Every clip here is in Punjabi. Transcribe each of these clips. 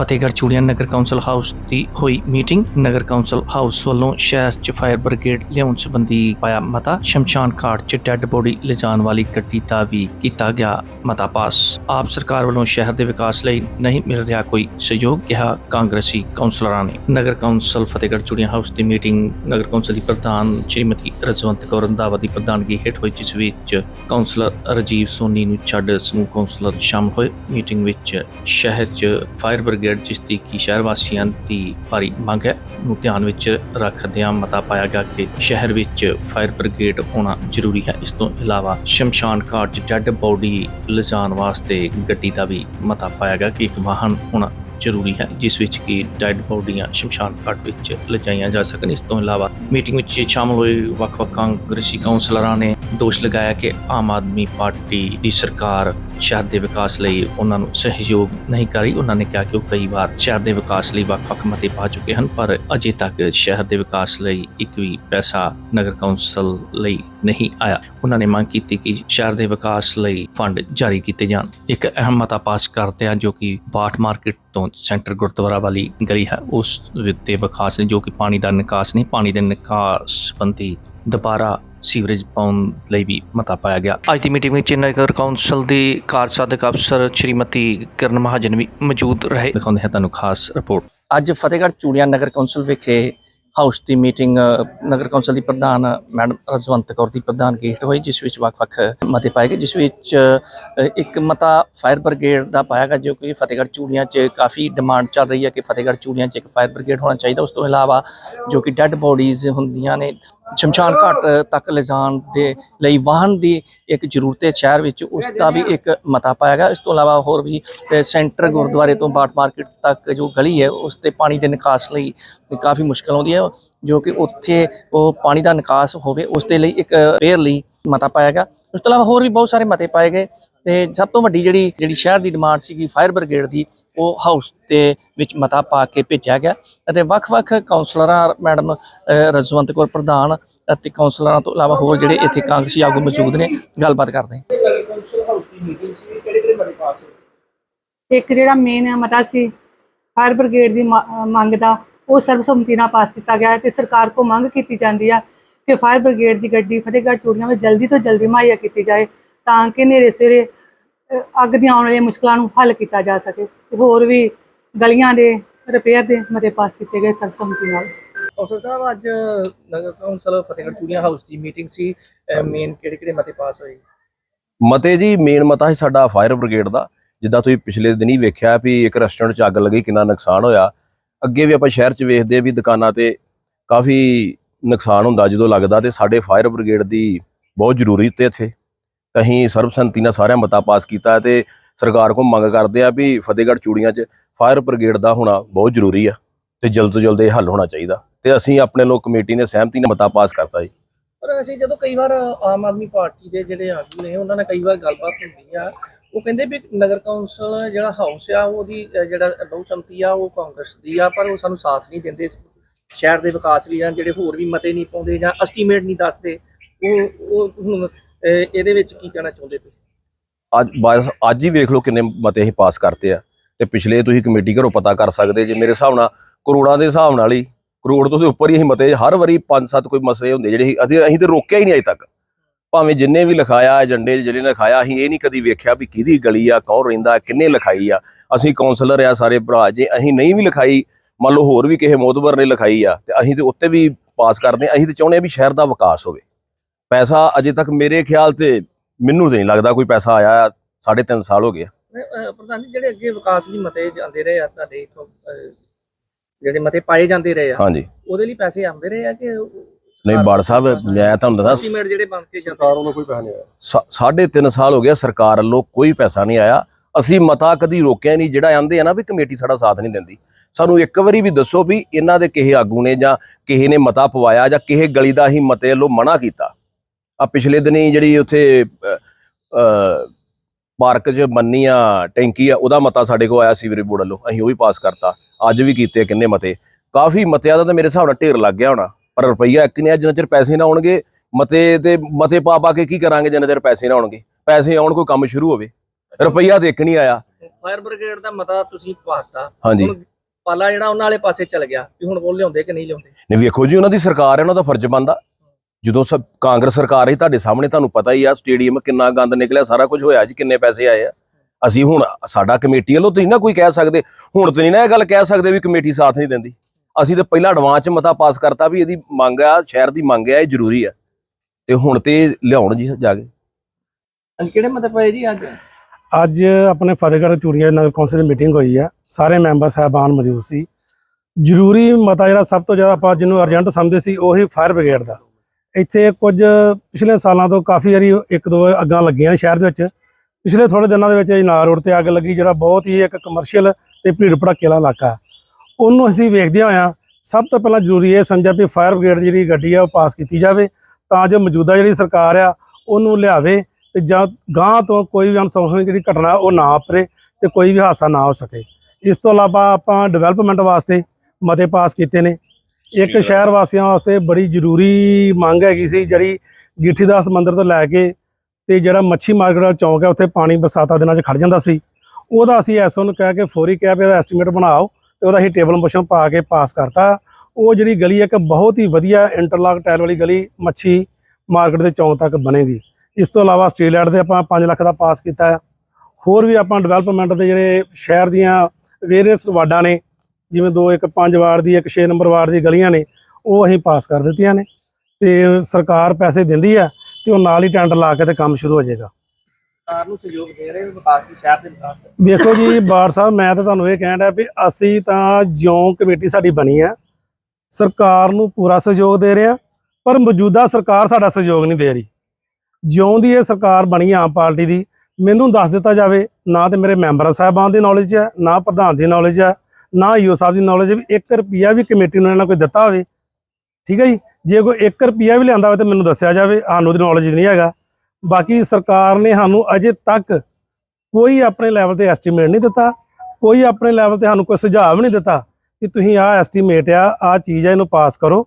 ਫਤਿਹਗੜ੍ਹ ਚੂੜੀਆਂ ਨਗਰ ਕੌਂਸਲ ਹਾਊਸ ਦੀ ਹੋਈ ਮੀਟਿੰਗ। ਨਗਰ ਕੌਂਸਲ ਹਾਊਸ ਵੱਲੋਂ ਸ਼ਹਿਰ 'ਚ ਫਾਇਰ ਬ੍ਰਿਗੇਡ ਲਿਆਉਣ ਸੰਬੰਧੀ ਪਾਇਆ ਮਤਾ। ਸ਼ਮਸ਼ਾਨ ਘਾਟ 'ਚ ਡੈੱਡ ਬੋਡੀ ਲਿਜਾਣ ਵਾਲੀ ਗੱਡੀ ਦਾ ਵੀ ਕੀਤਾ ਗਿਆ ਮਤਾ ਪਾਸ। ਆਪ ਸਰਕਾਰ ਵੱਲੋਂ ਸ਼ਹਿਰ ਦੇ ਵਿਕਾਸ ਲਈ ਨਹੀਂ ਮਿਲ ਰਿਹਾ ਕੋਈ ਸਹਿਯੋਗ, ਕਿਹਾ ਕਾਂਗਰਸੀ ਕੌਂਸਲਰਾਂ ਨੇ। ਨਗਰ ਕੌਂਸਲ ਫਤਿਹਗੜ੍ਹ ਚੂੜੀਆਂ ਹਾਊਸ ਦੀ ਮੀਟਿੰਗ ਨਗਰ ਕੌਂਸਲ ਦੀ ਪ੍ਰਧਾਨ ਸ਼੍ਰੀਮਤੀ ਰਜਵੰਤ ਕੌਰ ਰੰਧਾਵਾ ਦੀ ਪ੍ਰਧਾਨਗੀ ਹੇਠ ਹੋਈ, ਜਿਸ ਵਿੱਚ ਕੌਂਸਲਰ ਰਜੀਵ ਸੋਨੀ ਨੂੰ ਛੱਡ ਸਮੂਹ ਕੌਂਸਲਰ ਸ਼ਾਮਲ ਹੋਏ। ਮੀਟਿੰਗ ਵਿੱਚ ਸ਼ਹਿਰ 'ਚ ਫਾਇਰ ਬ੍ਰਿਗੇਡ ਜਿਸ ਦੀ ਕਿ ਸ਼ਹਿਰ ਵਾਸੀਆਂ ਦੀ ਭਾਰੀ ਮੰਗ ਹੈ, ਨੂੰ ਧਿਆਨ ਵਿੱਚ ਰੱਖਦਿਆਂ ਮਤਾ ਪਾਇਆ ਗਿਆ ਕਿ ਸ਼ਹਿਰ ਵਿੱਚ ਫਾਇਰ ਬ੍ਰਿਗੇਡ ਹੋਣਾ ਜ਼ਰੂਰੀ ਹੈ। ਇਸ ਤੋਂ ਇਲਾਵਾ ਸ਼ਮਸ਼ਾਨ ਘਾਟ 'ਚ ਡੈੱਡ ਬੋਡੀ ਲਿਜਾਣ ਵਾਸਤੇ ਗੱਡੀ ਦਾ ਵੀ ਮਤਾ ਪਾਇਆ ਗਿਆ ਕਿ ਇੱਕ ਵਾਹਨ ਹੋਣਾ ਜ਼ਰੂਰੀ ਹੈ, ਜਿਸ ਵਿੱਚ ਕਿ ਡੈੱਡ ਬੋਡੀਆਂ ਸ਼ਮਸ਼ਾਨ ਘਾਟ ਵਿੱਚ ਲਿਜਾਈਆਂ ਜਾ ਸਕਣ। ਇਸ ਤੋਂ ਇਲਾਵਾ ਮੀਟਿੰਗ ਵਿੱਚ ਸ਼ਾਮਲ ਹੋਏ ਵੱਖ-ਵੱਖ ਕਾਂਗਰਸੀ ਕੌਂਸਲਰਾਂ ਨੇ ਦੋਸ਼ ਲਗਾਇਆ ਕਿ ਆਮ ਆਦਮੀ ਪਾਰਟੀ ਦੀ ਸਰਕਾਰ ਸ਼ਹਿਰ ਦੇ ਵਿਕਾਸ ਲਈ ਉਹਨਾਂ ਨੂੰ ਸਹਿਯੋਗ ਨਹੀਂ ਕਰ ਰਹੀ। ਉਹਨਾਂ ਨੇ ਕਿਹਾ ਕਿ ਉਹ ਕਈ ਵਾਰ ਸ਼ਹਿਰ ਦੇ ਵਿਕਾਸ ਲਈ ਵੱਖ-ਵੱਖ ਮਤੇ ਪਾ ਚੁੱਕੇ ਹਨ, ਪਰ ਅਜੇ ਤੱਕ ਸ਼ਹਿਰ ਦੇ ਵਿਕਾਸ ਲਈ ਇੱਕ ਵੀ ਪੈਸਾ ਨਗਰ ਕੌਂਸਲ ਲਈ ਨਹੀਂ ਆਇਆ। ਉਹਨਾਂ ਨੇ ਮੰਗ ਕੀਤੀ ਕਿ ਸ਼ਹਿਰ ਦੇ ਵਿਕਾਸ ਲਈ ਫੰਡ ਜਾਰੀ ਕੀਤੇ ਜਾਣ। ਇੱਕ ਅਹਿਮ ਮਤਾ ਪਾਸ ਕਰਦੇ ਹਨ ਜੋ ਕਿ ਬਾਟ ਮਾਰਕੀਟ ਤੋਂ ਸੈਂਟਰ ਗੁਰਦੁਆਰਾ ਵਾਲੀ ਗਲੀ ਹੈ, ਉਸ 'ਤੇ ਵਿਕਾਸ ਨੇ ਜੋ ਕਿ ਪਾਣੀ ਦਾ ਨਿਕਾਸ ਨਹੀਂ, ਪਾਣੀ ਦੇ ਨਿਕਾਸ ਸੰਬੰਧੀ ਦੁਬਾਰਾ ਸੀਵਰੇਜ ਪਾਉਣ ਲਈ ਵੀ ਮਤਾ ਪਾਇਆ ਗਿਆ। ਅੱਜ ਦੀ ਮੀਟਿੰਗ ਵਿੱਚ ਨਗਰ ਕੌਂਸਲ ਦੀ ਕਾਰਜਸਾਧਕ ਅਫਸਰ ਸ਼੍ਰੀਮਤੀ ਕਿਰਨ ਮਹਾਜਨ ਵੀ ਮੌਜੂਦ ਰਹੇ। ਦਿਖਾਉਂਦੇ ਹਾਂ ਤੁਹਾਨੂੰ ਖਾਸ ਰਿਪੋਰਟ। ਅੱਜ ਫਤਿਹਗੜ੍ਹ ਚੂੜੀਆਂ ਨਗਰ ਕੌਂਸਲ ਵਿਖੇ ਹਾਊਸ ਦੀ ਮੀਟਿੰਗ ਨਗਰ ਕੌਂਸਲ ਦੀ ਪ੍ਰਧਾਨ, ਮੈਡਮ ਰਜਵੰਤ ਕੌਰ ਦੀ ਪ੍ਰਧਾਨਗੀ ਹੇਠ ਹੋਈ, ਜਿਸ ਵਿੱਚ ਵੱਖ-ਵੱਖ ਮਤੇ ਪਾਏ ਗਏ, ਜਿਸ ਵਿੱਚ ਇੱਕ ਮਤਾ ਫਾਇਰ ਬ੍ਰਿਗੇਡ ਦਾ ਪਾਇਆ ਗਿਆ, ਜੋ ਕਿ ਫਤਿਹਗੜ੍ਹ ਚੂੜੀਆਂ 'ਚ ਕਾਫੀ ਡਿਮਾਂਡ ਚੱਲ ਰਹੀ ਹੈ ਕਿ ਫਤਿਹਗੜ੍ਹ ਚੂੜੀਆਂ 'ਚ ਇੱਕ ਫਾਇਰ ਬ੍ਰਿਗੇਡ ਹੋਣਾ ਚਾਹੀਦਾ। ਉਸ ਤੋਂ ਇਲਾਵਾ ਜੋ ਕਿ ਡੈੱਡ ਬੋਡੀਜ਼ ਹੁੰਦੀਆਂ ਨੇ ਸ਼ਮਸ਼ਾਨ ਘਾਟ ਤੱਕ ਲਿਜਾਣ ਦੇ ਲਈ ਵਾਹਨ ਦੀ ਇੱਕ ਜ਼ਰੂਰਤ ਹੈ। ਸ਼ਹਿਰ ਵਿੱਚ ਉਸ ਦਾ ਵੀ ਇੱਕ ਮਤਾ ਪਾਇਆ ਗਿਆ। ਇਸ ਤੋਂ ਇਲਾਵਾ ਹੋਰ ਵੀ ਸੈਂਟਰ ਗੁਰਦੁਆਰੇ ਤੋਂ ਬਾਟ ਮਾਰਕੀਟ ਤੱਕ ਜੋ ਗਲੀ ਹੈ, ਉਸ ਤੇ ਪਾਣੀ ਦੇ ਨਿਕਾਸ ਲਈ ਕਾਫੀ ਮੁਸ਼ਕਲ ਆਉਂਦੀ ਹੈ, ਜੋ ਕਿ ਉੱਥੇ ਉਹ ਪਾਣੀ ਦਾ ਨਿਕਾਸ ਹੋਵੇ, ਉਸ ਦੇ ਲਈ ਇੱਕ ਫੇਅਰ ਲਈ ਮਤਾ ਪਾਇਆ ਗਿਆ। ਉਸ ਤੋਂ ਇਲਾਵਾ ਹੋਰ ਵੀ ਬਹੁਤ ਸਾਰੇ ਮਤੇ ਪਾਏ ਗਏ। ਤੇ ਸਭ ਤੋਂ ਵੱਡੀ ਜਿਹੜੀ ਜਿਹੜੀ ਸ਼ਹਿਰ ਦੀ ਡਿਮਾਂਡ ਸੀਗੀ ਫਾਇਰ ਬ੍ਰਿਗੇਡ ਦੀ ਉਹ ਹਾਊਸ ਦੇ ਵਿੱਚ ਮਤਾ ਪਾ ਕੇ ਭੇਜਿਆ ਗਿਆ ਅਤੇ ਵੱਖ-ਵੱਖ ਕਾਉਂਸਲਰਾਂ ਮੈਡਮ ਰਜਵੰਤ ਕੌਰ ਪ੍ਰਧਾਨ ਅਤੇ ਕਾਉਂਸਲਰਾਂ ਤੋਂ ਇਲਾਵਾ ਹੋਰ ਜਿਹੜੇ ਇੱਥੇ ਕਾਂਗਰਸੀ ਆਗੂ ਮੌਜੂਦ ਨੇ ਗੱਲਬਾਤ ਕਰਦੇ ਹਾਂ। ਇੱਕ ਜਿਹੜਾ ਮੇਨ ਮਤਾ ਸੀ ਫਾਇਰ ਬ੍ਰਿਗੇਡ ਦੀ ਮੰਗ ਦਾ ਉਹ ਸਰਬਸੰਮਤੀ ਨਾਲ ਪਾਸ ਕੀਤਾ ਗਿਆ ਤੇ ਸਰਕਾਰ ਕੋ ਮੰਗ ਕੀਤੀ ਜਾਂਦੀ ਆ ਕਿ ਫਾਇਰ ਬ੍ਰਿਗੇਡ ਦੀ ਗੱਡੀ ਫਤਿਹਗੜ੍ਹ ਚੂੜੀਆਂ ਵਿੱਚ ਜਲਦੀ ਤੋਂ ਜਲਦੀ ਮੁਹੱਈਆ ਕੀਤੀ ਜਾਏ। ਤਾਂ ਕਿ ਨੇਰੇ ਸਵੇਰੇ ਅੱਗ ਦੀਆਂ ਆਉਣ ਵਾਲੀਆਂ ਮੁਸ਼ਕਲਾਂ ਨੂੰ ਹੱਲ ਕੀਤਾ ਜਾ ਸਕੇ ਤੇ ਹੋਰ ਵੀ ਗਲੀਆਂ ਦੇ ਰਿਪੇਅਰ ਦੇ ਮਤੇ ਪਾਸ ਕੀਤੇ ਗਏ ਸਰਬਸੰਮਤੀ ਨਾਲ। ਕੌਂਸਲ ਸਾਹਿਬ ਅੱਜ ਨਗਰ ਕੌਂਸਲ ਫਤਿਹਗੜ੍ਹ ਚੂੜੀਆਂ ਹਾਊਸ ਦੀ ਮੀਟਿੰਗ ਸੀ। ਮੇਨ ਕਿਹੜੇ ਕਿਹੜੇ ਮਤੇ ਪਾਸ ਹੋਏ? ਮਤੇ ਜੀ ਮੇਨ ਮਤਾ ਹੈ ਸਾਡਾ ਫਾਇਰ ਬ੍ਰਿਗੇਡ ਦਾ। ਜਿੱਦਾਂ ਤੁਸੀਂ ਪਿਛਲੇ ਦਿਨੀ ਵੇਖਿਆ ਵੀ ਇੱਕ ਰੈਸਟੋਰੈਂਟ 'ਚ ਅੱਗ ਲੱਗੀ ਕਿੰਨਾ ਨੁਕਸਾਨ ਹੋਇਆ। ਅੱਗੇ ਵੀ ਆਪਾਂ ਸ਼ਹਿਰ 'ਚ ਵੇਖਦੇ ਆ ਵੀ ਦੁਕਾਨਾਂ ਤੇ ਕਾਫੀ ਨੁਕਸਾਨ ਹੁੰਦਾ ਜਦੋਂ ਲੱਗਦਾ ਤੇ ਸਾਡੇ ਫਾਇਰ ਬ੍ਰਿਗੇਡ ਦੀ ਬਹੁਤ ਜ਼ਰੂਰੀ ਤੇ ਇੱਥੇ। ਅਸੀਂ ਸਰਬਸੰਮਤੀ ਨਾਲ ਸਾਰਿਆਂ ਮਤਾ ਪਾਸ ਕੀਤਾ ਤੇ ਸਰਕਾਰ ਕੋਲ ਮੰਗ ਕਰਦੇ ਆ ਵੀ ਫਤਿਹਗੜ੍ਹ ਚੂੜੀਆਂ 'ਚ ਫਾਇਰ ਬ੍ਰਿਗੇਡ ਦਾ ਹੋਣਾ ਬਹੁਤ ਜ਼ਰੂਰੀ ਆ ਤੇ ਜਲਦ ਤੋਂ ਜਲਦ ਇਹ ਹੱਲ ਹੋਣਾ ਚਾਹੀਦਾ ਤੇ ਅਸੀਂ ਆਪਣੇ ਲੋਕ ਕਮੇਟੀ ਨੇ ਸਹਿਮਤੀ ਨਾਲ ਮਤਾ ਪਾਸ ਕਰਤਾ ਜੀ। ਪਰ ਅਸੀਂ ਜਦੋਂ ਕਈ ਵਾਰ ਆਮ ਆਦਮੀ ਪਾਰਟੀ ਦੇ ਜਿਹੜੇ ਆਗੂ ਨੇ ਉਹਨਾਂ ਨਾਲ ਕਈ ਵਾਰ ਗੱਲਬਾਤ ਹੁੰਦੀ ਆ, ਉਹ ਕਹਿੰਦੇ ਵੀ ਨਗਰ ਕੌਂਸਲ ਜਿਹੜਾ ਹਾਊਸ ਆ, ਉਹਦੀ ਜਿਹੜਾ ਬਹੁਸੰਮਤੀ ਆ, ਉਹ ਕਾਂਗਰਸ ਦੀ ਆ, ਪਰ ਉਹ ਸਾਨੂੰ ਸਾਥ ਨਹੀਂ ਦਿੰਦੇ। ਸ਼ਹਿਰ ਦੇ ਵਿਕਾਸ ਲਈ ਜਾਂ ਜਿਹੜੇ ਹੋਰ ਵੀ ਮਤੇ ਨਹੀਂ ਪਾਉਂਦੇ ਜਾਂ ਐਸਟੀਮੇਟ ਨਹੀਂ ਦੱਸਦੇ, ਉਹ ਉਹ ਹੁਣ ਇਹ ਇਹਦੇ ਵਿੱਚ ਕੀ ਕਹਿਣਾ ਚਾਹੁੰਦੇ ਤੁਸੀਂ? ਅੱਜ ਬਸ, ਅੱਜ ਹੀ ਵੇਖ ਲਓ ਕਿੰਨੇ ਮਤੇ ਅਸੀਂ ਪਾਸ ਕਰਤੇ ਆ। ਤੇ ਪਿਛਲੇ ਤੁਸੀਂ ਕਮੇਟੀ ਘਰੋਂ ਪਤਾ ਕਰ ਸਕਦੇ ਜੇ ਮੇਰੇ ਹਿਸਾਬ ਨਾਲ ਕਰੋੜਾਂ ਦੇ ਹਿਸਾਬ ਨਾਲ ਹੀ, ਕਰੋੜ ਤੋਂ ਤੇ ਉੱਪਰ ਹੀ ਅਸੀਂ ਮਤੇ, ਹਰ ਵਾਰੀ 5-7 ਕੋਈ ਮਸਲੇ ਹੁੰਦੇ ਜਿਹੜੇ ਅਸੀਂ- ਅਸੀਂ ਅਸੀਂ ਤੇ ਰੋਕਿਆ ਹੀ ਨਹੀਂ ਅਜੇ ਤੱਕ। ਭਾਵੇਂ ਜਿੰਨੇ ਵੀ ਲਿਖਾਇਆ, ਏਜੰਡੇ 'ਚ ਜਿਹੜੇ ਲਿਖਾਇਆ, ਅਸੀਂ ਇਹ ਨਹੀਂ ਕਦੀ ਵੇਖਿਆ ਵੀ ਕਿਹਦੀ ਗਲੀ ਆ, ਕੌਣ ਰਹਿੰਦਾ, ਕਿੰਨੇ ਲਿਖਾਈ ਆ। ਅਸੀਂ ਕਾਉਂਸਲਰ ਆ ਸਾਰੇ ਭਰਾ, ਜੇ ਅਸੀਂ ਨਹੀਂ ਵੀ ਲਿਖਾਈ, ਮੰਨ ਲਓ ਹੋਰ ਵੀ ਕਿਸੇ ਮੋਦਬਰ ਨੇ ਲਿਖਾਈ ਆ, ਤੇ ਅਸੀਂ ਤੇ ਉੱਤੇ ਵੀ ਪਾਸ ਕਰਦੇ ਆ, ਅਸੀਂ ਤੇ ਚਾਹੁੰਦੇ ਆ ਵੀ ਸ਼ਹਿਰ ਦਾ ਵਿਕਾਸ ਹੋਵੇ। ਪੈਸਾ ਅਜੇ ਤੱਕ ਮੇਰੇ ਖਿਆਲ ਤੇ ਮੈਨੂੰ ਤੇ ਨਹੀਂ ਲੱਗਦਾ ਕੋਈ ਪੈਸਾ ਆਇਆ ਆ। ਸਾਢੇ ਤਿੰਨ ਸਾਲ ਹੋ ਗਏ ਪ੍ਰਧਾਨ ਜੀ ਜਿਹੜੇ ਅੱਗੇ ਵਿਕਾਸ ਲਈ ਮਤੇ ਜਾਂਦੇ ਰਹੇ ਆ ਤੁਹਾਡੇ ਇਥੋਂ ਜਿਹੜੇ ਮਤੇ ਪਾਏ ਜਾਂਦੇ ਰਹੇ ਆ ਹਾਂਜੀ। ਉਹਦੇ ਲਈ ਪੈਸੇ ਆਉਂਦੇ ਰਹੇ ਆ ਕਿ ਨਹੀਂ ਬਾੜ ਸਾਹਿਬ ਮੈਂ ਤੁਹਾਨੂੰ ਦੱਸਦਾ ਐਸਟੀਮੇਟ ਜਿਹੜੇ ਬਣ ਕੇ ਜਾਂਦੇ ਸਾ- ਸਾਢੇ ਤਿੰਨ ਸਾਲ ਹੋ ਗਿਆ ਸਰਕਾਰ ਵੱਲੋਂ ਕੋਈ ਪੈਸਾ ਨਹੀਂ ਆਇਆ। ਅਸੀਂ ਮਤਾ ਕਦੀ ਰੋਕਿਆ ਨਹੀਂ ਜਿਹੜਾ ਆਂਦੇ ਆ ਨਾ ਵੀ ਕਮੇਟੀ ਸਾਡਾ ਸਾਥ ਨਹੀਂ ਦਿੰਦੀ। ਸਾਨੂੰ ਇੱਕ ਵਾਰੀ ਵੀ ਦੱਸੋ ਵੀ ਇਹਨਾਂ ਦੇ ਕਿਸੇ ਆਗੂ ਨੇ ਜਾਂ ਕਿਸੇ ਨੇ ਮਤਾ ਪਵਾਇਆ ਜਾਂ ਕਿਸੇ ਗਲੀ ਦਾ ਹੀ ਮਤੇ ਵੱਲੋਂ ਮਨਾ ਕੀਤਾ। ਆ ਪਿਛਲੇ ਦਿਨੀ ਜਿਹੜੀ ਉੱਥੇ ਪਾਰਕ 'ਚ ਮੰਨੀ ਆ ਟੈਂਕੀ ਆ ਉਹਦਾ ਮਤਾ ਸਾਡੇ ਕੋਲ ਆਇਆ ਸੀਵਰੇਜ ਬੋਰਡ ਵੱਲੋਂ ਅਸੀਂ ਉਹ ਵੀ ਪਾਸ ਕਰਤਾ। ਅੱਜ ਵੀ ਕੀਤੇ ਕਿੰਨੇ ਮਤੇ। ਕਾਫੀ ਮਤਿਆਂ ਦਾ ਤਾਂ ਮੇਰੇ ਹਿਸਾਬ ਨਾਲ ਢੇਰ ਲੱਗ ਗਿਆ ਹੋਣਾ ਪਰ ਰੁਪਈਆ ਇੱਕ ਨਹੀਂ ਆ ਜਿੰਨਾ ਚਿਰ ਪੈਸੇ ਨਾ ਆਉਣਗੇ ਮਤੇ ਤੇ ਮਤੇ ਪਾ ਪਾ ਕੇ ਕੀ ਕਰਾਂਗੇ ਜਿੰਨਾ ਚਿਰ ਪੈਸੇ ਨਾ ਆਉਣਗੇ? ਪੈਸੇ ਆਉਣ ਕੋਈ ਕੰਮ ਸ਼ੁਰੂ ਹੋਵੇ। ਰੁਪਈਆ ਇੱਕ ਨਹੀਂ ਆਇਆ। ਫਾਇਰ ਬ੍ਰਿਗੇਡ ਦਾ ਮਤਾ ਤੁਸੀਂ ਪਾਤਾ ਹਾਂਜੀ। ਪਾਲਾ ਜਿਹੜਾ ਉਹਨਾਂ ਵਾਲੇ ਪਾਸੇ ਚੱਲ ਗਿਆ ਵੀ ਹੁਣ ਉਹ ਲਿਆਉਂਦੇ ਕਿ ਨਹੀਂ ਲਿਆਉਂਦੇ? ਨਹੀਂ ਵੇਖੋ ਜੀ ਉਹਨਾਂ ਦੀ ਸਰਕਾਰ ਹੈ ਉਹਨਾਂ ਦਾ ਫਰਜ਼ ਬਣਦਾ। ਜਦੋਂ ਸਭ ਕਾਂਗਰਸ ਸਰਕਾਰ ਹੈ ਤੁਹਾਡੇ ਸਾਹਮਣੇ ਤੁਹਾਨੂੰ ਪਤਾ ਹੀ ਆ ਸਟੇਡੀਅਮ ਕਿੰਨਾ ਗੰਦ ਨਿਕਲਿਆ ਸਾਰਾ ਕੁਝ ਹੋਇਆ ਜੀ ਕਿੰਨੇ ਪੈਸੇ ਆਏ ਆ। ਅਸੀਂ ਹੁਣ ਸਾਡਾ ਕਮੇਟੀ ਵੱਲੋਂ ਤੁਸੀਂ ਨਾ ਕੋਈ ਕਹਿ ਸਕਦੇ ਹੁਣ ਤੇ ਨਹੀਂ ਨਾ ਇਹ ਗੱਲ ਕਹਿ ਸਕਦੇ ਵੀ ਕਮੇਟੀ ਸਾਥ ਨਹੀਂ ਦਿੰਦੀ। ਅਸੀਂ ਤਾਂ ਪਹਿਲਾਂ ਐਡਵਾਂਸ ਮਤਾ ਪਾਸ ਕਰਤਾ ਵੀ ਇਹਦੀ ਮੰਗ ਆ ਸ਼ਹਿਰ ਦੀ ਮੰਗ ਆ ਇਹ ਜ਼ਰੂਰੀ ਆ। ਤੇ ਹੁਣ ਤੇ ਲਿਆਉਣ ਜੀ ਜਾ ਕੇ। ਹਾਂਜੀ ਕਿਹੜੇ ਮਤੇ ਪਏ ਜੀ ਅੱਜ? ਅੱਜ ਆਪਣੇ ਫਤਿਹਗੜ੍ਹ ਚੂੜੀਆਂ ਨਗਰ ਕੌਂਸਲ ਦੀ ਮੀਟਿੰਗ ਹੋਈ ਆ। ਸਾਰੇ ਮੈਂਬਰ ਸਾਹਿਬਾਨ ਮੌਜੂਦ ਸੀ। ਜ਼ਰੂਰੀ ਮਤਾ ਜਿਹੜਾ ਸਭ ਤੋਂ ਜ਼ਿਆਦਾ ਆਪਾਂ ਜਿਹਨੂੰ ਅਰਜੈਂਟ ਸਮਝਦੇ ਸੀ ਉਹੀ ਫਾਇਰ ਬ੍ਰਿਗੇਡ ਦਾ। ਇੱਥੇ ਕੁਝ ਪਿਛਲੇ ਸਾਲਾਂ ਤੋਂ ਕਾਫੀ ਵਾਰੀ ਇੱਕ ਦੋ ਅੱਗਾਂ ਲੱਗੀਆਂ ਨੇ ਸ਼ਹਿਰ ਦੇ ਵਿੱਚ। ਪਿਛਲੇ ਥੋੜੇ ਦਿਨਾਂ ਦੇ ਵਿੱਚ ਇਨਾਰ ਰੋਡ ਤੇ ਅੱਗ ਲੱਗੀ, ਜਿਹੜਾ ਬਹੁਤ ਹੀ ਇੱਕ ਕਮਰਸ਼ੀਅਲ ਤੇ ਭੀੜ ਭੜੱਕੇ ਵਾਲਾ ਇਲਾਕਾ ਉਹਨੂੰ ਅਸੀਂ ਵੇਖਦੇ ਹੋਇਆ ਸਭ ਤੋਂ ਪਹਿਲਾਂ ਜ਼ਰੂਰੀ ਇਹ ਸਮਝਿਆ ਵੀ ਫਾਇਰ ਬ੍ਰਿਗੇਡ ਦੀ ਜਿਹੜੀ ਗੱਡੀ ਆ ਉਹ ਪਾਸ ਕੀਤੀ ਜਾਵੇ, ਤਾਂ ਜੋ ਮੌਜੂਦਾ ਜਿਹੜੀ ਸਰਕਾਰ ਆ ਉਹਨੂੰ ਲਿਆਵੇ ਤੇ ਜਾਂ ਗਾਂ ਤੋਂ ਕੋਈ ਵੀ ਅਨਸੌਖਣੀ ਜਿਹੜੀ ਘਟਨਾ ਉਹ ਨਾ ਵਾਪਰੇ ਤੇ ਕੋਈ ਵੀ ਹਾਦਸਾ ਨਾ ਹੋ ਸਕੇ। ਇਸ ਤੋਂ ਇਲਾਵਾ ਆਪਾਂ ਡਿਵੈਲਪਮੈਂਟ ਵਾਸਤੇ ਮਤੇ ਪਾਸ ਕੀਤੇ ਨੇ। ਇੱਕ ਸ਼ਹਿਰ ਵਾਸੀਆਂ ਵਾਸਤੇ ਬੜੀ ਜ਼ਰੂਰੀ ਮੰਗ ਹੈਗੀ ਸੀ ਜਿਹੜੀ ਗਿੱਠੀ ਦਾਸ ਮੰਦਿਰ ਤੋਂ ਲੈ ਕੇ ਤੇ ਜਿਹੜਾ ਮੱਛੀ ਮਾਰਕੀਟ ਦਾ ਚੌਂਕ ਹੈ ਉੱਥੇ ਪਾਣੀ ਬਰਸਾਤਾਂ ਦਿਨਾਂ 'ਚ ਖੜ ਜਾਂਦਾ ਸੀ। ਉਹਦਾ ਅਸੀਂ ਐਸਓ ਨੂੰ ਕਹਿ ਕੇ ਫੌਰੀ ਕਿਹਾ ਵੀ ਇਹਦਾ ਐਸਟੀਮੇਟ ਬਣਾਓ ਤੇ ਉਹਦਾ ਅਸੀਂ ਟੇਬਲ ਮੋਸ਼ਨ ਪਾ ਕੇ ਪਾਸ ਕਰਤਾ। ਉਹ ਜਿਹੜੀ ਗਲੀ ਇੱਕ ਬਹੁਤ ਹੀ ਵਧੀਆ ਇੰਟਰਲਾਕ ਟਾਇਲ ਵਾਲੀ ਗਲੀ ਮੱਛੀ ਮਾਰਕੀਟ ਦੇ ਚੌਂਕ ਤੱਕ ਬਣੇਗੀ। ਇਸ ਤੋਂ ਇਲਾਵਾ ਸਟਰੀਟ ਲਾਈਟ ਦੇ ਆਪਾਂ 5 ਲੱਖ ਦਾ ਪਾਸ ਕੀਤਾ ਹੋਰ ਵੀ ਆਪਾਂ ਡਿਵੈਲਪਮੈਂਟ ਦੇ ਜਿਹੜੇ ਸ਼ਹਿਰ ਦੀਆਂ ਵੇਰੀਅਸ ਵਾਰਡਾਂ ਨੇ ਜਿਵੇਂ ਦੋ ਇੱਕ 5 ਵਾਰਡ ਦੀ ਇੱਕ 6 ਨੰਬਰ ਵਾਰਡ ਦੀ ਗਲੀਆਂ ਨੇ ਉਹ ਅਸੀਂ ਪਾਸ ਕਰ ਦਿੱਤੀਆਂ ਨੇ। ਤੇ ਸਰਕਾਰ ਪੈਸੇ ਦਿੰਦੀ ਆ ਤੇ ਉਹ ਨਾਲ ਹੀ ਟੈਂਡਰ ਲਾ ਕੇ ਤੇ ਕੰਮ ਸ਼ੁਰੂ ਹੋ ਜਾਏਗਾ। ਸਰਕਾਰ ਨੂੰ ਸਹਿਯੋਗ ਦੇ ਰਹੇ ਹੋ ਵਿਕਾਸ ਦੀ ਸ਼ਹਿਰ ਦੇ ਵਿਕਾਸ ਦਾ? ਵੇਖੋ ਜੀ ਬਾਰ ਸਾਹਿਬ ਮੈਂ ਤਾਂ ਤੁਹਾਨੂੰ ਇਹ ਕਹਿਣ ਡਿਆ ਵੀ ਅਸੀਂ ਤਾਂ ਜਿਉਂ ਕਮੇਟੀ ਸਾਡੀ ਬਣੀ ਆ ਸਰਕਾਰ ਨੂੰ ਪੂਰਾ ਸਹਿਯੋਗ ਦੇ ਰਹੇ ਆ ਪਰ ਮੌਜੂਦਾ ਸਰਕਾਰ ਸਾਡਾ ਸਹਿਯੋਗ ਨਹੀਂ ਦੇ ਰਹੀ। ਜਿਉਂ ਦੀ ਇਹ ਸਰਕਾਰ ਬਣੀ ਆਮ ਪਾਰਟੀ ਦੀ ਮੈਨੂੰ ਦੱਸ ਦਿੱਤਾ ਜਾਵੇ ਨਾ ਤੇ ਮੇਰੇ ਮੈਂਬਰਾਂ ਸਾਹਿਬਾਨ ਦੀ ਨੌਲੇਜ ਹੈ ਨਾ ਪ੍ਰਧਾਨ ਦੀ ਨੌਲੇਜ ਹੈ ਨਾ ਈਓ ਸਾਹਿਬ ਦੀ ਨੌਲੇਜ ਵੀ 1 ਰੁਪਿਆ ਵੀ ਕਮੇਟੀ ਨੂੰ ਇਹਨਾਂ ਕੋਈ ਦਿੱਤਾ ਹੋਵੇ। ਠੀਕ ਹੈ ਜੀ? ਜੇ ਕੋਈ 1 ਰੁਪਿਆ ਵੀ ਲਿਆਂਦਾ ਹੋਵੇ ਤਾਂ ਮੈਨੂੰ ਦੱਸਿਆ ਜਾਵੇ, ਸਾਨੂੰ ਦੀ ਨੌਲੇਜ ਨਹੀਂ ਹੈਗਾ। ਬਾਕੀ ਸਰਕਾਰ ਨੇ ਸਾਨੂੰ ਅਜੇ ਤੱਕ ਕੋਈ ਆਪਣੇ ਲੈਵਲ ਤੇ ਐਸਟੀਮੇਟ ਨਹੀਂ ਦਿੱਤਾ, ਕੋਈ ਆਪਣੇ ਲੈਵਲ ਤੇ ਸਾਨੂੰ ਕੋਈ ਸੁਝਾਅ ਵੀ ਨਹੀਂ ਦਿੱਤਾ ਕਿ ਤੁਸੀਂ ਆਹ ਐਸਟੀਮੇਟ ਆ, ਆਹ ਚੀਜ਼ ਆ, ਇਹਨੂੰ ਪਾਸ ਕਰੋ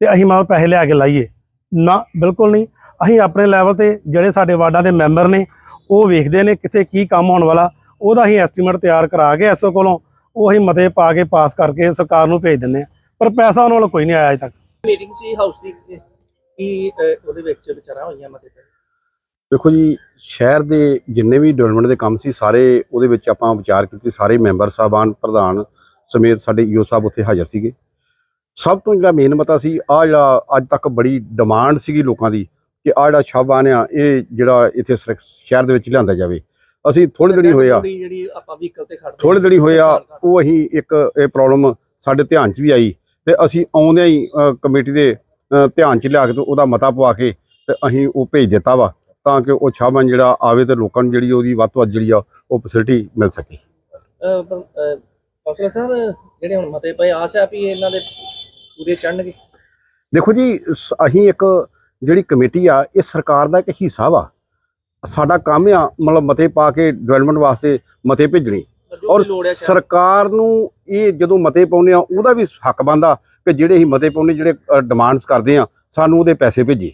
ਤੇ ਅਸੀਂ ਮਾਲ ਪੈਸੇ ਲਿਆ ਕੇ ਲਾਈਏ। ਨਾ, ਬਿਲਕੁਲ ਨਹੀਂ। ਅਸੀਂ ਆਪਣੇ ਲੈਵਲ ਤੇ ਜਿਹੜੇ ਸਾਡੇ ਵਾਰਡਾਂ ਦੇ ਮੈਂਬਰ ਨੇ, ਉਹ ਵੇਖਦੇ ਨੇ ਕਿੱਥੇ ਕੀ ਕੰਮ ਹੋਣ ਵਾਲਾ, ਉਹਦਾ ਅਸੀਂ ਐਸਟੀਮੇਟ ਤਿਆਰ ਕਰਾ ਕੇ ਐਸਓ ਕੋਲੋਂ ਉਹ ਅਸੀਂ ਮਤੇ ਪਾ ਕੇ ਪਾਸ ਕਰਕੇ ਸਰਕਾਰ ਨੂੰ ਭੇਜ ਦਿੰਦੇ ਆ। ਪਰ ਪੈਸਾ ਉਹਨਾਂ ਕੋਲ ਕੋਈ ਨਹੀਂ ਆਇਆ ਅਜੇ ਤੱਕ। ਮੀਟਿੰਗ ਸੀ ਹਾਊਸ ਦੀ ਕੀ ਉਹਦੇ ਵਿੱਚ ਵਿਚਾਰਾ ਹੋਈਆਂ ਮਤੇ ਤੇ? ਦੇਖੋ ਜੀ ਸ਼ਹਿਰ ਦੇ ਜਿੰਨੇ ਵੀ ਡਿਵੈਲਪਮੈਂਟ ਦੇ ਕੰਮ ਸੀ ਸਾਰੇ ਉਹਦੇ ਵਿੱਚ ਆਪਾਂ ਵਿਚਾਰ ਕੀਤੀ ਸਾਰੇ ਮੈਂਬਰ ਸਾਹਿਬਾਨ ਪ੍ਰਧਾਨ ਸਮੇਤ ਸਾਡੇ ਈਓ ਸਾਹਿਬ ਉੱਥੇ ਹਾਜ਼ਰ ਸੀਗੇ। ਸਭ ਤੋਂ ਜਿਹੜਾ ਮੇਨ ਮਤਾ ਸੀ ਆ ਜਿਹੜਾ ਅੱਜ ਤੱਕ ਬੜੀ ਡਿਮਾਂਡ ਸੀਗੀ ਲੋਕਾਂ ਦੀ ਕਿ ਆ ਜਿਹੜਾ ਸ਼ਾਬਾਨ ਆ ਇਹ ਜਿਹੜਾ ਇੱਥੇ ਸ਼ਹਿਰ ਦੇ ਵਿੱਚ ਲਿਆਂਦਾ ਜਾਵੇ। ਅਸੀਂ ਥੋੜੇ ਹੋਇਆ ਥੋੜ੍ਹੀ ਜਿਹੜੀ ਆਪਾਂ ਵਹੀਕਲ ਤੇ ਖੜਦੇ ਥੋੜੇ ਦਿਨੀ ਹੋਇਆ ਉਹ ਅਸੀਂ ਇੱਕ ਇਹ ਪ੍ਰੋਬਲਮ ਸਾਡੇ ਧਿਆਨ 'ਚ ਵੀ ਆਈ ਤੇ ਅਸੀਂ ਆਉਂਦਿਆਂ ਹੀ ਕਮੇਟੀ ਦੇ ਧਿਆਨ 'ਚ ਲਿਆ ਕੇ ਉਹਦਾ ਮਤਾ ਪਵਾ ਕੇ ਤੇ ਅਸੀਂ ਉਹ ਭੇਜ ਦਿੱਤਾ ਵਾ ਤਾਂ ਕਿ ਉਹ ਛਾਬਨ ਜਿਹੜਾ ਆਵੇ ਤੇ ਲੋਕਾਂ ਨੂੰ ਜਿਹੜੀ ਉਹਦੀ ਵੱਧ ਤੋਂ ਵੱਧ ਜਿਹੜੀ ਆ ਉਹ ਫੈਸਿਲਿਟੀ ਮਿਲ ਸਕੇ। ਕੌਂਸਲਰ ਸਾਹਿਬ ਜਿਹੜੇ ਹੁਣ ਮਤੇ ਪਏ ਆਸ ਹੈ ਵੀ ਇਹਨਾਂ ਦੇ ਪੂਰੇ ਚੜਨਗੇ ਦੇਖੋ ਜੀ ਅਸੀਂ ਇੱਕ ਜਿਹੜੀ ਕਮੇਟੀ ਆ ਇਹ ਸਰਕਾਰ ਦਾ ਇੱਕ ਹਿੱਸਾ ਵਾ। ਸਾਡਾ ਕੰਮ ਆ ਮਤਲਬ ਮਤੇ ਪਾ ਕੇ ਡਿਵੈਲਪਮੈਂਟ ਵਾਸਤੇ ਮਤੇ ਭੇਜਣੇ। ਔਰ ਹੈ ਸਰਕਾਰ ਨੂੰ ਇਹ ਜਦੋਂ ਮਤੇ ਪਾਉਂਦੇ ਆ ਉਹਦਾ ਵੀ ਹੱਕ ਬਣਦਾ ਕਿ ਜਿਹੜੇ ਅਸੀਂ ਮਤੇ ਪਾਉਂਦੇ ਜਿਹੜੇ ਡਿਮਾਂਡਸ ਕਰਦੇ ਆ ਸਾਨੂੰ ਉਹਦੇ ਪੈਸੇ ਭੇਜੇ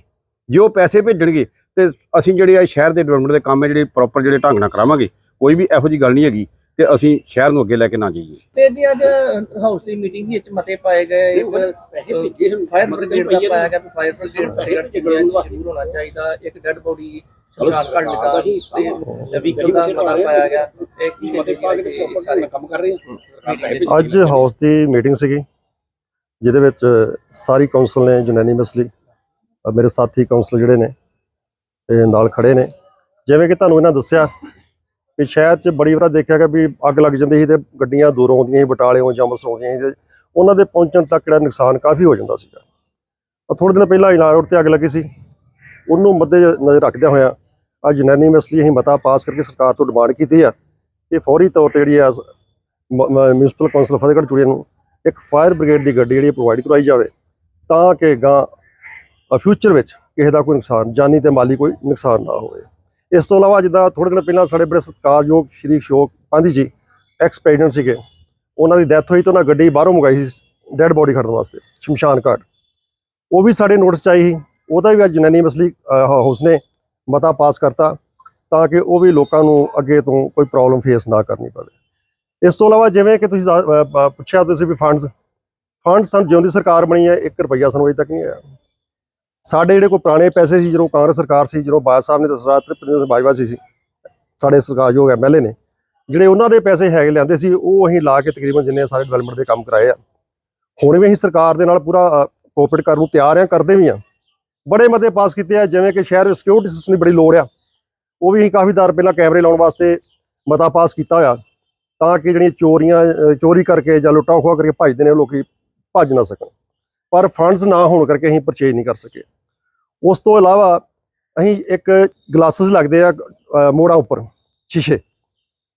ਜੇ ਉਹ ਪੈਸੇ ਭੇਜਣਗੇ ਤੇ ਅਸੀਂ ਜਿਹੜੇ ਆ ਸ਼ਹਿਰ ਦੇ ਡਿਵੈਲਪਮੈਂਟ ਦੇ ਕੰਮ ਹੈ ਜਿਹੜੇ ਪ੍ਰੋਪਰ ਜਿਹੜੇ ਢੰਗ ਨਾਲ ਕਰਾਵਾਂਗੇ ਕੋਈ ਵੀ ਇਹੋ ਜੀ ਗੱਲ ਨਹੀਂ ਹੈਗੀ ਕਿ ਅਸੀਂ ਸ਼ਹਿਰ ਨੂੰ ਅੱਗੇ ਲੈ ਕੇ ਨਾ ਜਾਈਏ। ਤੇ ਜੀ ਅੱਜ ਹਾਊਸ ਦੀ ਮੀਟਿੰਗ ਵਿੱਚ ਮਤੇ ਪਾਏ ਗਏ ਇੱਕ ਫਾਇਰ ਬ੍ਰਿਗੇਡ ਦਾ ਪਾਇਆ ਗਿਆ ਫਾਇਰ ਬ੍ਰਿਗੇਡ 'ਚ ਜ਼ਰੂਰ ਹੋਣਾ ਚਾਹੀਦਾ ਇੱਕ ਡੈੱਡ ਬੋਡੀ ਸ਼ਮਸ਼ਾਨ ਘਾਟ ਲਿਜਾ ਤੇ ਵਹੀਕਲ ਦਾ ਮਤਾ ਪਾਇਆ ਗਿਆ। ਇਹ ਕੀ ਕਹਿੰਦੇ ਜੀ ਇਹ ਸਾਰੇ ਕੰਮ ਕਰ ਰਹੇ ਹਾਂ। ਅੱਜ ਹਾਊਸ ਦੀ ਮੀਟਿੰਗ ਸੀਗੀ ਜਿਹਦੇ ਵਿੱਚ ਸਾਰੀ ਕਾਉਂਸਲ ਨੇ ਯੂਨੈਨਿਮਸਲੀ ਮੇਰੇ ਸਾਥੀ ਕਾਉਂਸਲ ਜਿਹੜੇ ਨੇ ਇਹ ਨਾਲ ਖੜੇ ਨੇ। ਜਿਵੇਂ ਕਿ ਤੁਹਾਨੂੰ ਇਹਨਾਂ ਦੱਸਿਆ ਕਿ ਸ਼ਹਿਰ 'ਚ ਬੜੀ ਵਾਰ ਦੇਖਿਆ ਗਿਆ ਵੀ ਅੱਗ ਲੱਗ ਜਾਂਦੀ ਸੀ ਤੇ ਗੱਡੀਆਂ ਦੂਰੋਂ ਆਉਂਦੀਆਂ ਸੀ ਬਟਾਲਿਓਂ ਜਾਂ ਅੰਮ੍ਰਿਤਸਰੋਂ ਆਉਂਦੀਆਂ ਸੀ ਉਹਨਾਂ ਦੇ ਪਹੁੰਚਣ ਤੱਕ ਜਿਹੜਾ ਨੁਕਸਾਨ ਕਾਫੀ ਹੋ ਜਾਂਦਾ ਸੀਗਾ। ਥੋੜੇ ਦਿਨ ਪਹਿਲਾਂ ਇਨਾਰ ਰੋਡ ਤੇ ਅੱਗ ਲੱਗੀ ਸੀ। ਉਹਨੂੰ ਮੱਦੇ ਨਜ਼ਰ ਰੱਖਦਿਆਂ ਹੋਇਆ ਅੱਜ ਯੂਨੈਨਿਮਸਲੀ ਅਸੀਂ ਮਤਾ ਪਾਸ ਕਰਕੇ ਸਰਕਾਰ ਤੋਂ ਡਿਮਾਂਡ ਕੀਤੀ ਆ। ਕਿ ਫੌਰੀ ਤੌਰ ਤੇ ਜਿਹੜੀ ਆ ਮਿਊਨਿਸਪਲ ਕੌਂਸਲ ਫਤਿਹਗੜ੍ਹ ਚੂੜੀਆਂ ਨੂੰ ਇੱਕ ਫਾਇਰ ਬ੍ਰਿਗੇਡ ਦੀ ਗੱਡੀ ਜਿਹੜੀ ਪ੍ਰੋਵਾਈਡ ਕਰਵਾਈ ਜਾਵੇ ਤਾਂ ਕਿ ਗਾਂ ਫਿਊਚਰ ਵਿੱਚ ਕਿਸੇ ਦਾ ਕੋਈ ਨੁਕਸਾਨ, ਜਾਨੀ ਤੇ ਮਾਲੀ ਕੋਈ ਨੁਕਸਾਨ ਨਾ ਹੋਵੇ। ਇਸ ਤੋਂ ਇਲਾਵਾ ਜਿੱਦਾਂ ਥੋੜੇ ਦਿਨ ਪਹਿਲਾਂ ਸਾਡੇ ਬੜੇ ਸਤਿਕਾਰਯੋਗ ਸ਼੍ਰੀ ਸ਼ੋਕ ਪਾਂਧੀ ਜੀ ਐਕਸ ਪ੍ਰੈਜ਼ੀਡੈਂਟ ਸੀਗੇ, ਉਹਨਾਂ ਦੀ ਡੈਥ ਹੋਈ ਤਾਂ ਉਹਨਾਂ ਗੱਡੀ ਬਾਹਰੋਂ ਮੰਗਾਈ ਸੀ ਡੈੱਡ ਬੋਡੀ ਖੜਨ ਵਾਸਤੇ, ਸ਼ਮਸ਼ਾਨ ਘਾਟ। ਉਹ ਵੀ ਸਾਡੇ ਨੋਟਿਸ 'ਚ ਆਈ ਸੀ। ਉਹਦਾ ਵੀ ਅੱਜ ਜਨਨੀ ਹਾਊਸ ਨੇ ਮਤਾ ਪਾਸ ਕਰਤਾ ਤਾਂ ਕਿ ਉਹ ਵੀ ਲੋਕਾਂ ਨੂੰ ਅੱਗੇ ਤੋਂ ਕੋਈ ਪ੍ਰੋਬਲਮ ਫੇਸ ਨਾ ਕਰਨੀ ਪਵੇ। ਇਸ ਤੋਂ ਇਲਾਵਾ ਜਿਵੇਂ ਕਿ ਤੁਸੀਂ ਦੱਸ- ਅਹ, ਅਹ, ਪੁੱਛਿਆ ਤੁਸੀਂ ਵੀ ਫੰਡਸ ਫੰਡ ਸਾਨੂੰ ਜਿਉਂ ਦੀ ਸਰਕਾਰ ਬਣੀ ਹੈ 1 ਰੁਪਈਆ ਸਾਨੂੰ ਅਜੇ ਤੱਕ ਨਹੀਂ ਆਇਆ। ਸਾਡੇ ਜਿਹੜੇ ਕੋਈ ਪੁਰਾਣੇ ਪੈਸੇ ਸੀ ਜਦੋਂ ਕਾਂਗਰਸ ਸਰਕਾਰ ਸੀ ਜਦੋਂ ਬਾਜ ਸਾਹਿਬ ਨੇ ਦਸਰਾ ਤ੍ਰਿਪਤ ਸਿੰਘ ਬਾਜਵਾ ਸੀ ਸੀ ਸਾਡੇ ਸਰਕਾਰਯੋਗ ਐਮਐਲਏ ਨੇ ਜਿਹੜੇ ਉਹਨਾਂ ਦੇ ਪੈਸੇ ਹੈਗੇ ਲੈਂਦੇ ਸੀ ਉਹ ਅਸੀਂ ਲਾ ਕੇ ਤਕਰੀਬਨ ਜਿੰਨੇ ਸਾਰੇ ਡਿਵੈਲਪਮੈਂਟ ਦੇ ਕੰਮ ਕਰਾਏ ਆ। ਹੁਣ ਵੀ ਅਸੀਂ ਸਰਕਾਰ ਦੇ ਨਾਲ ਪੂਰਾ ਕੋਆਪਰੇਟ ਕਰਨ ਨੂੰ ਤਿਆਰ ਆ ਕਰਦੇ ਵੀ ਆ ਬੜੇ ਮਤੇ ਪਾਸ ਕੀਤੇ ਆ, ਜਿਵੇਂ ਕਿ ਸ਼ਹਿਰ ਵਿੱਚ ਸਿਕਿਉਰਿਟੀ ਸਿਸਟਮ ਦੀ ਬੜੀ ਲੋੜ ਆ। ਉਹ ਵੀ ਅਸੀਂ ਕਾਫੀ ਦਰ ਪਹਿਲਾਂ ਕੈਮਰੇ ਲਾਉਣ ਵਾਸਤੇ ਮਤਾ ਪਾਸ ਕੀਤਾ ਹੋਇਆ, ਤਾਂ ਕਿ ਜਿਹੜੀਆਂ ਚੋਰੀਆਂ ਚੋਰੀ ਕਰਕੇ ਜਾਂ ਲੁੱਟਾਂ ਖੋਹ ਕਰਕੇ ਭੱਜਦੇ ਨੇ ਉਹ ਲੋਕੀ ਭੱਜ ਨਾ ਸਕਣ। ਪਰ ਫੰਡਸ ਨਾ ਹੋਣ ਕਰਕੇ ਅਸੀਂ ਪਰਚੇਜ ਨਹੀਂ ਕਰ ਸਕੇ। ਉਸ ਤੋਂ ਇਲਾਵਾ ਅਸੀਂ ਇੱਕ ਗਲਾਸਸ ਲੱਗਦੇ ਆ ਮੋੜਾਂ ਉੱਪਰ, ਸ਼ੀਸ਼ੇ,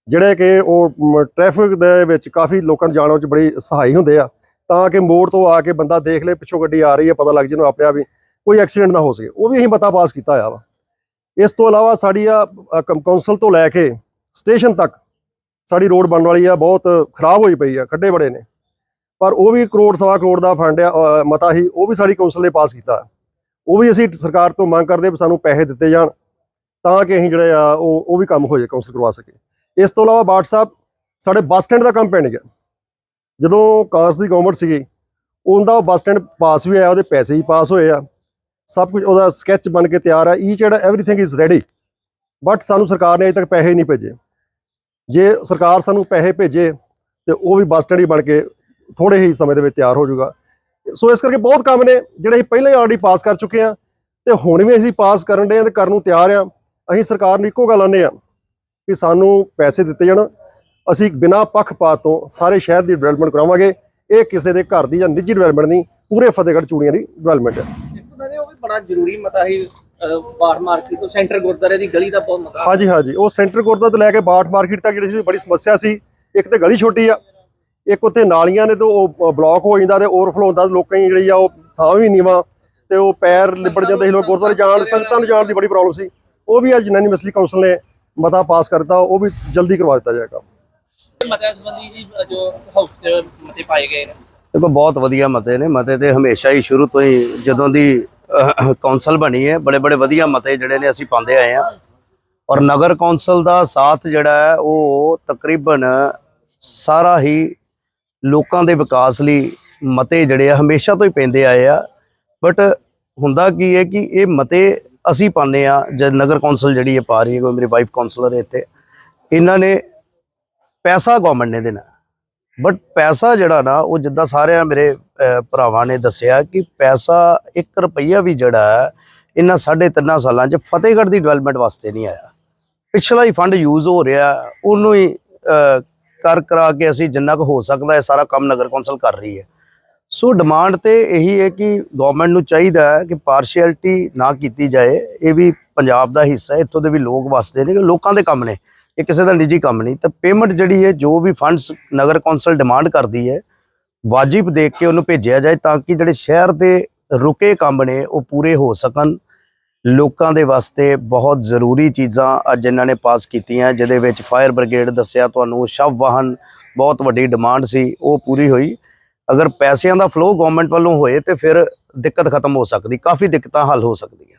ਜਿਹੜੇ ਕਿ ਉਹ ਟ੍ਰੈਫਿਕ ਦੇ ਵਿੱਚ ਕਾਫੀ ਲੋਕਾਂ ਨੂੰ ਜਾਣ ਵਿੱਚ ਬੜੀ ਸਹਾਈ ਹੁੰਦੇ ਆ। ਤਾਂ ਕਿ ਮੋੜ ਤੋਂ ਆ ਕੇ ਬੰਦਾ ਦੇਖ ਲੇ, ਪਿੱਛੋਂ ਗੱਡੀ ਆ ਰਹੀ ਹੈ ਪਤਾ ਲੱਗ ਜੇ ਨੂੰ ਆਪਣੇ ਆਪ ਹੀ ਕੋਈ ਐਕਸੀਡੈਂਟ ਨਾ ਹੋ ਸਕੇ। ਉਹ ਵੀ ਅਸੀਂ ਮਤਾ ਪਾਸ ਕੀਤਾ ਹੋਇਆ ਵਾ। ਇਸ ਤੋਂ ਇਲਾਵਾ ਸਾਡੀ ਆ ਅ, ਕੌਂਸਲ ਤੋਂ ਲੈ ਕੇ ਸਟੇਸ਼ਨ ਤੱਕ ਸਾਡੀ ਰੋਡ ਬਣਨ ਵਾਲੀ ਆ ਬਹੁਤ ਖਰਾਬ ਹੋਈ ਪਈ ਆ ਖੱਡੇ ਬੜੇ ਨੇ। ਪਰ ਉਹ ਵੀ ਕਰੋੜ ਸਵਾ ਕਰੋੜ ਦਾ ਫੰਡ ਆ ਮਤਾ ਹੀ ਉਹ ਵੀ ਸਾਡੀ ਕੌਂਸਲ ਨੇ ਪਾਸ ਕੀਤਾ। ਉਹ ਵੀ ਅਸੀਂ ਸਰਕਾਰ ਤੋਂ ਮੰਗ ਕਰਦੇ ਵੀ ਸਾਨੂੰ ਪੈਸੇ ਦਿੱਤੇ ਜਾਣ ਤਾਂ ਕਿ ਅਸੀਂ ਜਿਹੜੇ ਆ ਉਹ ਉਹ ਵੀ ਕੰਮ ਹੋ ਜਾਏ ਕੌਂਸਲ ਕਰਵਾ ਸਕੇ। ਇਸ ਤੋਂ ਇਲਾਵਾ ਬਾਟ ਸਾਹਿਬ ਸਾਡੇ ਬੱਸ ਸਟੈਂਡ ਦਾ ਕੰਮ ਪੈਣ ਗਿਆ। ਜਦੋਂ ਕਾਂਗਰਸ ਦੀ ਗਵਰਨਮੈਂਟ ਸੀਗੀ ਉਹਦਾ ਉਹ ਬੱਸ ਸਟੈਂਡ ਪਾਸ ਵੀ ਆਇਆ ਉਹਦੇ ਪੈਸੇ ਹੀ ਪਾਸ ਹੋਏ ਆ। ਸਭ ਕੁਝ ਉਹਦਾ ਸਕੈਚ ਬਣ ਕੇ ਤਿਆਰ ਆ ਈਚ ਜਿਹੜਾ ਐਵਰੀਥਿੰਗ ਇਜ਼ ਰੈਡੀ ਬਟ ਸਾਨੂੰ ਸਰਕਾਰ ਨੇ ਅਜੇ ਤੱਕ ਪੈਸੇ ਨਹੀਂ ਭੇਜੇ। ਜੇ ਸਰਕਾਰ ਸਾਨੂੰ ਪੈਸੇ ਭੇਜੇ, ਤੇ ਉਹ ਵੀ ਬੱਸ ਸਟੈਂਡ ਹੀ ਬਣ ਕੇ ਥੋੜੇ ਹੀ ਸਮੇਂ ਦੇ ਵਿੱਚ ਤਿਆਰ ਹੋ ਜਾਊਗਾ। ਸੋ ਇਸ ਕਰਕੇ ਬਹੁਤ ਕੰਮ ਨੇ, ਜਿਹੜੇ ਅਸੀਂ ਪਹਿਲਾਂ ਹੀ ਆਲਰੇਡੀ ਪਾਸ ਕਰ ਚੁੱਕੇ ਆ ਤੇ ਹੁਣ ਵੀ ਅਸੀਂ ਪਾਸ ਕਰਨ ਦੇ ਆ ਤੇ ਕਰਨ ਨੂੰ ਤਿਆਰ ਆ ਅਸੀਂ ਸਰਕਾਰ ਨੂੰ ਇੱਕੋ ਗੱਲ ਆਨੇ ਆ ਕਿ ਸਾਨੂੰ ਪੈਸੇ ਦਿੱਤੇ ਜਾਣ। ਅਸੀਂ ਬਿਨਾਂ ਪੱਖਪਾਤ ਤੋਂ ਸਾਰੇ ਸ਼ਹਿਰ ਦੀ ਡਿਵੈਲਪਮੈਂਟ ਕਰਾਵਾਂਗੇ। ਇਹ ਕਿਸੇ ਦੇ ਘਰ ਦੀ ਜਾਂ ਨਿੱਜੀ ਡਿਵੈਲਪਮੈਂਟ ਨਹੀਂ, ਪੂਰੇ ਫਤਿਹਗੜ੍ਹ ਚੂੜੀਆਂ ਦੀ ਡਿਵੈਲਪਮੈਂਟ ਹੈ। ਉਹਨਾਂ ਦੇ ਉਹ ਵੀ ਬੜਾ ਜ਼ਰੂਰੀ ਮਤਾ ਹੀ ਬਾਹਰ ਮਾਰਕੀਟ ਤੋਂ ਸੈਂਟਰ ਗੁਰਦਾਰੇ ਦੀ ਗਲੀ ਦਾ ਬਹੁਤ ਮਤਾ। ਹਾਂਜੀ ਹਾਂਜੀ। ਉਹ ਸੈਂਟਰ ਗੁਰਦਾ ਤੋਂ ਲੈ ਕੇ ਬਾਠ ਮਾਰਕੀਟ ਤੱਕ ਜਿਹੜੀ ਸੀ ਬੜੀ ਸਮੱਸਿਆ ਸੀ। ਇੱਕ ਤੇ ਗਲੀ ਛੋਟੀ ਆ ਇੱਕ ਉੱਥੇ ਨਾਲੀਆਂ ਨੇ ਤੇ ਉਹ ਬਲੌਕ ਹੋ ਜਾਂਦਾ ਤੇ ਓਵਰਫਲੋ ਹੁੰਦਾ ਲੋਕਾਂ ਦੀ ਜਿਹੜੀ ਆ ਉਹ ਥਾਂ ਵੀ ਨੀਵਾ ਤੇ ਉਹ ਪੈਰ ਲਿਬੜ ਜਾਂਦੇ ਸੀ ਲੋਕ ਗੁਰਦੁਆਰੇ ਜਾਣ ਸੰਗਤਾਂ ਨੂੰ ਜਾਣ ਦੀ ਬੜੀ ਪ੍ਰੋਬਲਮ ਸੀ। ਉਹ ਵੀ ਅੱਜ ਜਨਾਨੀ ਮਸਲੀ ਕੌਂਸਲ ਨੇ ਮਤਾ ਪਾਸ ਕਰਤਾ ਉਹ ਵੀ ਜਲਦੀ ਕਰਵਾ ਦਿੱਤਾ ਜਾਏਗਾ। ਮਤਿਆਂ ਸੰਬੰਧੀ ਜੀ ਜੋ ਹਾਊਸ ਮਤੇ ਪਾਏ ਗਏ ਨੇ। ਦੇਖੋ, ਬਹੁਤ ਵਧੀਆ ਮਤੇ ਨੇ। ਮਤੇ ਤੇ ਹਮੇਸ਼ਾ ਹੀ ਸ਼ੁਰੂ ਤੋਂ ਹੀ ਜਦੋਂ ਦੀ ਕੌਂਸਲ ਬਣੀ ਹੈ, ਬੜੇ ਬੜੇ ਵਧੀਆ ਮਤੇ ਜਿਹੜੇ ਨੇ ਅਸੀਂ ਪਾਉਂਦੇ ਆਏ ਆ ਔਰ ਨਗਰ ਕੌਂਸਲ ਦਾ ਸਾਥ ਜਿਹੜਾ ਹੈ, ਉਹ ਤਕਰੀਬਨ ਸਾਰਾ ਹੀ ਲੋਕਾਂ ਦੇ ਵਿਕਾਸ ਲਈ ਮਤੇ ਜਿਹੜੇ ਆ, ਹਮੇਸ਼ਾ ਤੋਂ ਹੀ ਪੈਂਦੇ ਆਏ ਆ। ਬਟ ਹੁੰਦਾ ਕੀ ਹੈ ਕਿ ਇਹ ਮਤੇ ਅਸੀਂ ਪਾਉਂਦੇ ਆ ਜਦ ਨਗਰ ਕੌਂਸਲ ਜਿਹੜੀ ਹੈ ਪਾ ਰਹੀ ਹੈ, ਕੋਈ ਮੇਰੀ ਵਾਈਫ ਕੌਂਸਲਰ ਹੈ ਇੱਥੇ, ਇਹਨਾਂ ਨੇ ਪੈਸਾ ਗਵਰਨਮੈਂਟ ਨੇ ਦੇਣਾ। ਬਟ ਪੈਸਾ ਜਿਹੜਾ ਨਾ, ਉਹ ਜਿੱਦਾਂ ਸਾਰਿਆਂ ਮੇਰੇ ਭਰਾਵਾਂ ਨੇ ਦੱਸਿਆ ਕਿ ਪੈਸਾ 1 ਰੁਪਈਆ ਵੀ ਜਿਹੜਾ ਇਹਨਾਂ ਸਾਢੇ ਤਿੰਨਾਂ ਸਾਲਾਂ 'ਚ ਫਤਿਹਗੜ੍ਹ ਦੀ ਡਿਵੈਲਪਮੈਂਟ ਵਾਸਤੇ ਨਹੀਂ ਆਇਆ। ਪਿਛਲਾ ਹੀ ਫੰਡ ਯੂਜ਼ ਹੋ ਰਿਹਾ, ਉਹਨੂੰ ਹੀ ਕਰ ਕਰਾ ਕੇ ਅਸੀਂ ਜਿੰਨਾ ਕੁ ਹੋ ਸਕਦਾ ਹੈ, ਸਾਰਾ ਕੰਮ ਨਗਰ ਕੌਂਸਲ ਕਰ ਰਹੀ ਹੈ। ਸੋ ਡਿਮਾਂਡ ਤੇ ਇਹੀ ਹੈ ਕਿ ਗਵਰਨਮੈਂਟ ਨੂੰ ਚਾਹੀਦਾ ਹੈ ਕਿ ਪਾਰਸ਼ੀਅਲਟੀ ਨਾ ਕੀਤੀ ਜਾਏ। ਇਹ ਵੀ ਪੰਜਾਬ ਦਾ ਹਿੱਸਾ ਹੈ, ਇੱਥੋਂ ਦੇ ਵੀ ਲੋਕ ਵਸਦੇ ਨੇ, ਲੋਕਾਂ ਦੇ ਕੰਮ ਨੇ। ਇਹ ਕਿਸੇ ਦਾ ਨਿੱਜੀ ਕੰਮ ਨਹੀਂ। ਤਾਂ ਪੇਮੈਂਟ ਜਿਹੜੀ ਹੈ, ਜੋ ਵੀ ਫੰਡਸ ਨਗਰ ਕੌਂਸਲ ਡਿਮਾਂਡ ਕਰਦੀ ਹੈ, ਵਾਜਿਬ ਦੇਖ ਕੇ ਉਹਨੂੰ ਭੇਜਿਆ ਜਾਏ ਤਾਂ ਕਿ ਜਿਹੜੇ ਸ਼ਹਿਰ ਦੇ ਰੁਕੇ ਕੰਮ ਨੇ, ਉਹ ਪੂਰੇ ਹੋ ਸਕਣ। ਲੋਕਾਂ ਦੇ ਵਾਸਤੇ ਬਹੁਤ ਜ਼ਰੂਰੀ ਚੀਜ਼ਾਂ ਅੱਜ ਇਹਨਾਂ ਨੇ ਪਾਸ ਕੀਤੀਆਂ, ਜਿਹਦੇ ਵਿੱਚ ਫਾਇਰ ਬ੍ਰਿਗੇਡ ਦੱਸਿਆ ਤੁਹਾਨੂੰ, ਸ਼ਵ ਵਾਹਨ ਬਹੁਤ ਵੱਡੀ ਡਿਮਾਂਡ ਸੀ, ਉਹ ਪੂਰੀ ਹੋਈ। ਅਗਰ ਪੈਸਿਆਂ ਦਾ ਫਲੋ ਗਵਰਨਮੈਂਟ ਵੱਲੋਂ ਹੋਏ ਤੇ ਫਿਰ ਦਿੱਕਤ ਖਤਮ ਹੋ ਸਕਦੀ, ਕਾਫੀ ਦਿੱਕਤਾਂ ਹੱਲ ਹੋ ਸਕਦੀਆਂ।